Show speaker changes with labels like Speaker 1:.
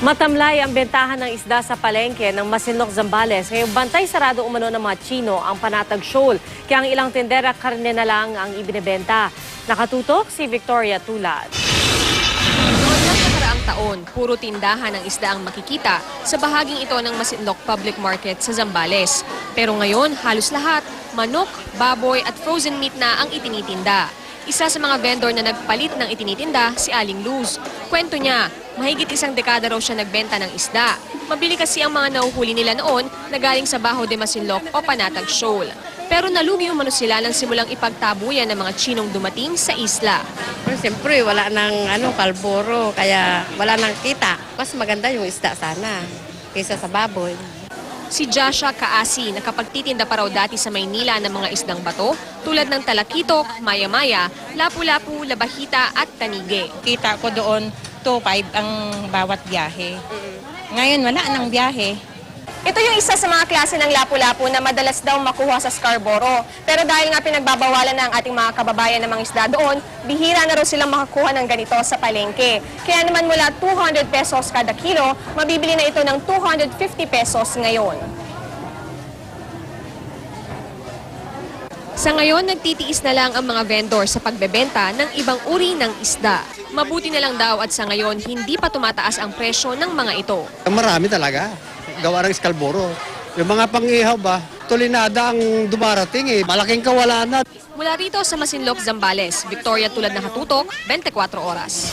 Speaker 1: Matamlay ang bentahan ng isda sa palengke ng Masinloc, Zambales. Ngayong bantay sarado umano ng mga Chino ang panatag shoal. Kaya ang ilang tendera karne na lang ang ibinebenta. Nakatutok si Victoria Tulad.
Speaker 2: Noong nakaraang taon, puro tindahan ng isda ang makikita sa bahaging ito ng Masinloc Public Market sa Zambales. Pero ngayon, halos lahat, manok, baboy at frozen meat na ang itinitinda. Isa sa mga vendor na nagpalit ng itinitinda, si Aling Luz. Kwento niya, mahigit isang dekada raw siya nagbenta ng isda. Mabili kasi ang mga nauhuli nila noon na galing sa Baho de Masinloc o Panatag Shoal. Pero nalugi umano sila nang simulang ipagtabuyan ng mga Chinong dumating sa isla.
Speaker 3: Pero siyempre, wala nang ano, kalboro, kaya wala nang kita. Mas maganda yung isda sana kaysa sa baboy.
Speaker 2: Si Joshua Kaasi nakapagtitinda pa raw dati sa Maynila ng mga isdang bato tulad ng talakitok, maya-maya, lapu-lapu, labahita at tanige.
Speaker 4: kita ko doon 2.5 ang bawat biyahe. Ngayon wala nang biyahe.
Speaker 2: Ito yung isa sa mga klase ng lapu-lapu na madalas daw makuha sa Scarborough. Pero dahil nga pinagbabawalan na ang ating mga kababayan ng mga isda doon, bihira na raw silang makakuha ng ganito sa palengke. Kaya naman mula 200 pesos kada kilo, mabibili na ito ng 250 pesos ngayon. Sa ngayon, nagtitiis na lang ang mga vendor sa pagbebenta ng ibang uri ng isda. Mabuti na lang daw at sa ngayon, hindi pa tumataas ang presyo ng mga ito.
Speaker 5: Marami talaga. Gawa ng Scalboro. Yung mga pangihaw ba, tulinada ang dumarating eh. Malaking kawalan na.
Speaker 2: Mula rito sa Masinloc, Zambales, Victoria tulad na katutok, 24 oras.